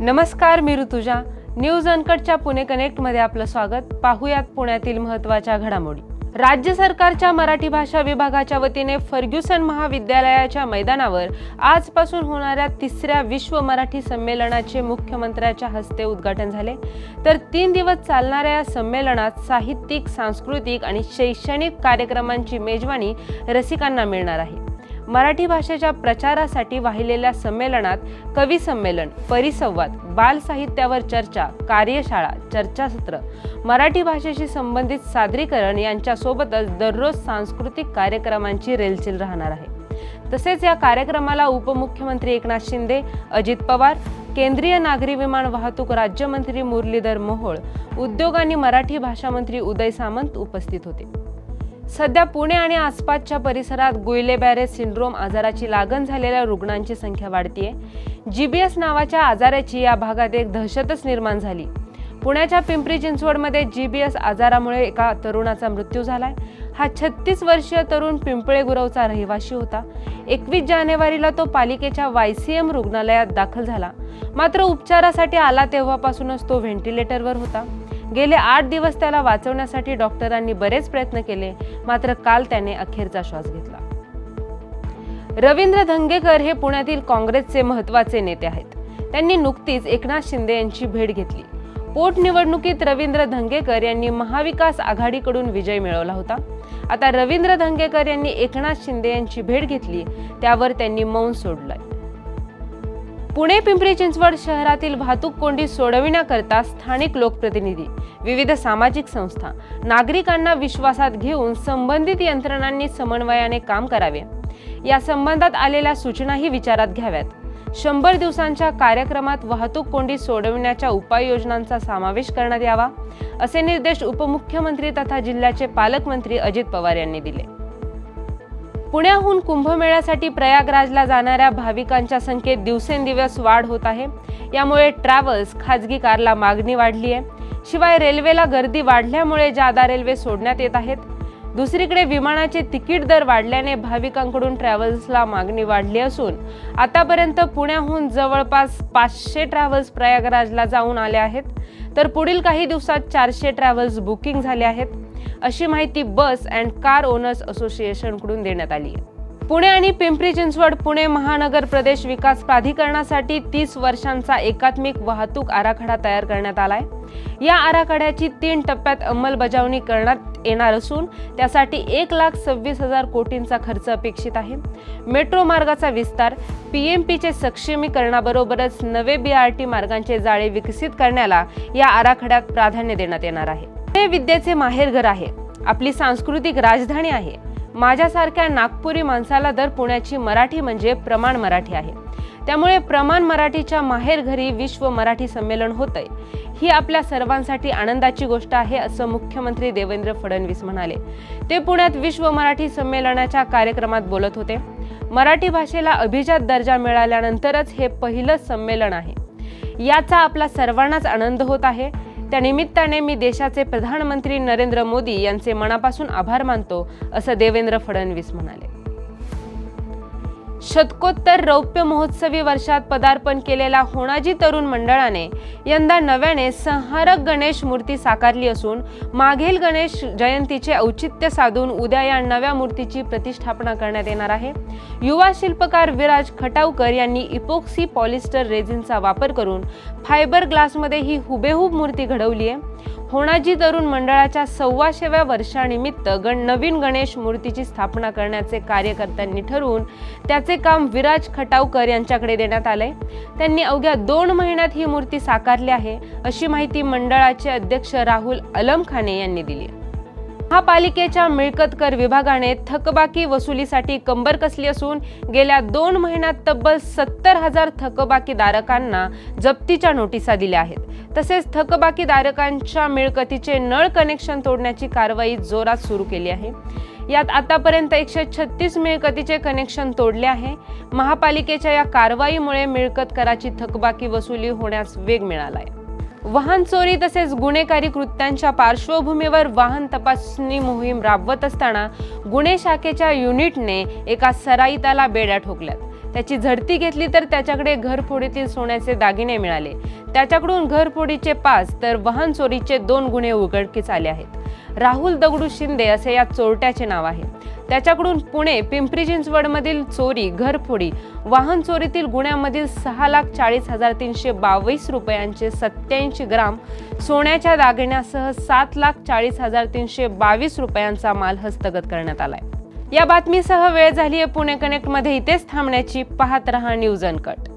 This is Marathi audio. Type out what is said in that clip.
नमस्कार मी ऋतुजा. न्यूज अनकटच्या पुणे कनेक्टमध्ये आपलं स्वागत. पाहुयात पुण्यातील महत्त्वाच्या घडामोडी. राज्य सरकारच्या मराठी भाषा विभागाच्या वतीने फर्ग्युसन महाविद्यालयाच्या मैदानावर आजपासून होणाऱ्या तिसऱ्या विश्व मराठी संमेलनाचे मुख्यमंत्र्याच्या हस्ते उद्घाटन झाले. तर तीन दिवस चालणाऱ्या या संमेलनात साहित्यिक सांस्कृतिक आणि शैक्षणिक कार्यक्रमांची मेजवानी रसिकांना मिळणार आहे. मराठी भाषेच्या प्रचारासाठी वाहिलेल्या संमेलनात कवी संमेलन परिसंवाद बालसाहित्यावर चर्चा कार्यशाळा चर्चासत्र मराठी भाषेशी संबंधित सादरीकरण यांच्यासोबतच दररोज सांस्कृतिक कार्यक्रमांची रेलचेल राहणार आहे. तसेच या कार्यक्रमाला उपमुख्यमंत्री एकनाथ शिंदे अजित पवार केंद्रीय नागरी विमान वाहतूक राज्यमंत्री मुरलीधर मोहोळ उद्योग आणि मराठी भाषा मंत्री उदय सामंत उपस्थित होते. सध्या पुणे आणि आसपासच्या परिसरात गुइले बॅरे सिंड्रोम आजाराची लागण झालेल्या रुग्णांची संख्या वाढतीये. जीबीएस नावाच्या आजाराची या भागात एक दहशतच निर्माण झाली. पुण्याच्या पिंपरी चिंचवडमध्ये जीबीएस आजारामुळे एका तरुणाचा मृत्यू झालाय. हा छत्तीस वर्षीय तरुण पिंपळे गुरवचा रहिवाशी होता. एकवीस जानेवारीला तो पालिकेच्या वाय सी एम रुग्णालयात दाखल झाला. मात्र उपचारासाठी आला तेव्हापासूनच तो व्हेंटिलेटरवर होता. गेले आठ दिवस त्याला वाचवण्यासाठी डॉक्टरांनी बरेच प्रयत्न केले मात्र काल त्याने अखेरचा श्वास घेतला. रवींद्र धंगेकर हे पुण्यातील काँग्रेसचे महत्त्वाचे नेते आहेत. त्यांनी नुकतीच एकनाथ शिंदे यांची भेट घेतली. पोटनिवडणुकीत रवींद्र धंगेकर यांनी महाविकास आघाडीकडून विजय मिळवला होता. आता रवींद्र धंगेकर यांनी एकनाथ शिंदे यांची भेट घेतली त्यावर त्यांनी मौन सोडलंय. पुणे पिंपरी चिंचवड शहरातील वाहतूक कोंडी सोडविण्याकरता स्थानिक लोकप्रतिनिधी विविध सामाजिक संस्था नागरिकांना विश्वासात घेऊन संबंधित यंत्रणांनी समन्वयाने काम करावे. या संबंधात आलेल्या सूचनाही विचारात घ्याव्यात. शंभर दिवसांच्या कार्यक्रमात वाहतूक कोंडी सोडविण्याच्या उपाययोजनांचा समावेश करण्यात यावा असे निर्देश उपमुख्यमंत्री तथा जिल्ह्याचे पालकमंत्री अजित पवार यांनी दिले. पुण्याहून कुंभमेळ्यासाठी प्रयागराजला जाणाऱ्या भाविकांच्या संख्येत दिवसेंदिवस वाढ होत आहे. यामुळे ट्रॅव्हल्स खाजगी कारला मागणी वाढली आहे. शिवाय रेल्वेला गर्दी वाढल्यामुळे जादा रेल्वे सोडण्यात येत आहेत. दुसरीकडे विमानाचे तिकीट दर वाढल्याने भाविकांकडून ट्रॅव्हल्सला मागणी वाढली असून आतापर्यंत पुण्याहून जवळपास पाचशे ट्रॅव्हल्स प्रयागराजला जाऊन आले आहेत. तर पुढील काही दिवसात चारशे ट्रॅव्हल्स बुकिंग झाले आहेत. अशी माहिती बस अँड कार ओनर्स असोसिएशनकडून देण्यात आली आहे. पुणे आणि पिंपरी चिंचवड पुणे महानगर प्रदेश विकास प्राधिकरणासाठी तीस वर्षांचा एकात्मिक वाहतूक आराखडा तयार करण्यात आला आहे या आराखड्याची तीन टप्प्यात अंमलबजावणी करण्यात येणार असून त्यासाठी एक लाख सव्वीस हजार कोटींचा खर्च अपेक्षित आहे. मेट्रो मार्गाचा विस्तार पी एम पीचे सक्षमीकरणाबरोबरच नवे बी आर टी मार्गांचे जाळे विकसित करण्याला या आराखड्यात प्राधान्य देण्यात येणार आहे. हे विद्येचे माहेरघर आहे. आपली सांस्कृतिक राजधानी आहे. माझ्यासारख्या नागपुरी माणसाला दर पुण्याची मराठी म्हणजे प्रमाण मराठी आहे. त्यामुळे प्रमाण मराठीच्या माहेरघरी विश्व मराठी संमेलन होतंय. ही आपल्या सर्वांसाठी आनंदाची गोष्ट आहे असं मुख्यमंत्री देवेंद्र फडणवीस म्हणाले. ते पुण्यात विश्व मराठी संमेलनाच्या कार्यक्रमात बोलत होते. मराठी भाषेला अभिजात दर्जा मिळाल्यानंतरच हे पहिलं संमेलन आहे. याचा आपला सर्वांनाच आनंद होत आहे. त्या निमित्ताने मी देशाचे प्रधानमंत्री नरेंद्र मोदी यांचे मनापासून आभार मानतो असं देवेंद्र फडणवीस म्हणाले. शतकोत्तर रौप्य महोत्सवी वर्षात पदार्पण केलेल्या होणाजी तरुण मंडळाने यंदा नव्याने संहारक गणेश मूर्ती साकारली असून मागील गणेश जयंतीचे औचित्य साधून उद्या या नव्या मूर्तीची प्रतिष्ठापना करण्यात येणार आहे. युवा शिल्पकार विराज खटावकर यांनी इपोक्सी पॉलिस्टर रेझिनचा वापर करून फायबर ग्लासमध्ये ही हुबेहूब मूर्ती घडवली आहे होणाजी तरुण मंडळाच्या सव्वाशेव्या वर्षानिमित्त गण नवीन गणेश मूर्तीची स्थापना करण्याचे कार्यकर्त्यांनी ठरवून त्याचे काम विराज खटावकर यांच्याकडे देण्यात आले. त्यांनी अवघ्या दोन महिन्यात ही मूर्ती साकारली आहे अशी माहिती मंडळाचे अध्यक्ष राहुल अलमखाने यांनी दिली. महापालिकेच्या मिळकत कर विभागाने थकबाकी वसुलीसाठी कंबर कसली असून गेल्या दोन महिन्यात तब्बल सत्तर हजार थकबाकीधारकांना जप्तीच्या नोटिसा दिल्या आहेत. तसेच थकबाकीधारकांच्या मिळकतीचे नळ कनेक्शन तोडण्याची कारवाई जोरात सुरू केली आहे. यात आतापर्यंत एकशे छत्तीस मिळकतीचे कनेक्शन तोडले आहे. महापालिकेच्या या कारवाईमुळे मिळकत कराची थकबाकी वसुली होण्यास वेग मिळाला आहे वाहन चोरी तसेच गुन्हेगारी कृत्यांच्या पार्श्वभूमीवर वाहन तपासणी मोहीम राबवत असताना गुन्हे शाखेच्या युनिटने एका सराईताला बेड्या ठोकल्यात. त्याची झडती घेतली तर त्याच्याकडे घरफोडीतील सोन्याचे दागिने मिळाले. त्याच्याकडून घरफोडीचे पाच तर वाहन चोरीचे दोन गुन्हे उघडकीस आले आहेत. राहुल दगडू शिंदे असे या चोरट्याचे नाव आहे. त्याच्याकडून पुणे पिंपरी चिंचवडमधील चोरी घरफोडी वाहन चोरीतील गुन्ह्यामधील सहा लाख चाळीस हजार तीनशे बावीस रुपयांचे सत्याऐंशी ग्राम सोन्याच्या दागिन्यासह सात लाख चाळीस हजार तीनशे बावीस रुपयांचा माल हस्तगत करण्यात आलाय. या बातमीसह वेळ झाली आहे पुणे कनेक्टमध्ये. इथेच थांबण्याची पाहत रहा न्यूज अनकट.